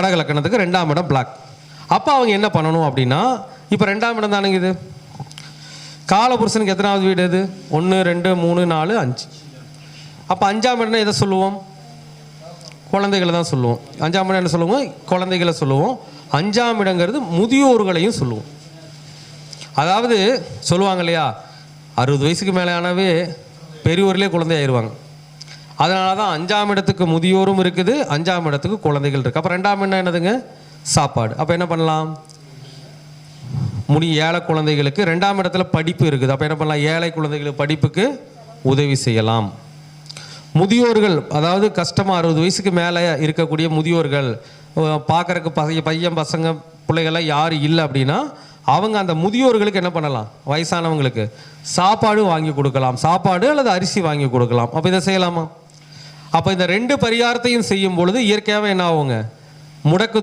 கடக லக்கணத்துக்கு ரெண்டாம் இடம் பிளாக் அப்போ அவங்க என்ன பண்ணணும் அப்படின்னா இப்போ ரெண்டாம் இடம் தானுங்க இது? காலபுருஷனுக்கு எத்தனாவது வீடு இது ஒன்று ரெண்டு மூணு நாலு அஞ்சு. அப்போ அஞ்சாம் இடம்னா எதை சொல்லுவோம்? குழந்தைகளை தான் சொல்லுவோம். அஞ்சாம் இடம் என்ன சொல்லுவோம்? குழந்தைகளை சொல்லுவோம். அஞ்சாம் இடங்கிறது முதியோர்களையும் சொல்லுவோம். அதாவது சொல்லுவாங்க இல்லையா? அறுபது வயசுக்கு மேலே ஆனவே குழந்தை ஆயிடுவாங்க அதனால தான் அஞ்சாம் இடத்துக்கு முதியோரும் இருக்குது அஞ்சாம் இடத்துக்கு குழந்தைகள் இருக்குது அப்போ ரெண்டாம் என்ன என்னதுங்க? சாப்பாடு. அப்போ என்ன பண்ணலாம்? முனி ஏழை குழந்தைகளுக்கு ரெண்டாம் இடத்துல படிப்பு இருக்குது. அப்போ என்ன பண்ணலாம்? ஏழை குழந்தைகளுக்கு படிப்புக்கு உதவி செய்யலாம். முதியோர்கள் அதாவது கஷ்டமாக அறுபது வயசுக்கு மேலே இருக்கக்கூடிய முதியோர்கள் பார்க்குறக்கு பசங்க பையன் பசங்க பிள்ளைகள்லாம் யார் இல்லை அப்படின்னா அவங்க அந்த முதியோர்களுக்கு என்ன பண்ணலாம்? வயசானவங்களுக்கு சாப்பாடு வாங்கி கொடுக்கலாம். சாப்பாடு அல்லது அரிசி வாங்கி கொடுக்கலாம். அப்போ இதை செய்யலாமா? அப்போ இந்த ரெண்டு பரிகாரத்தையும் செய்யும் பொழுது இயற்கையாகவே என்ன ஆகுங்க முடக்கு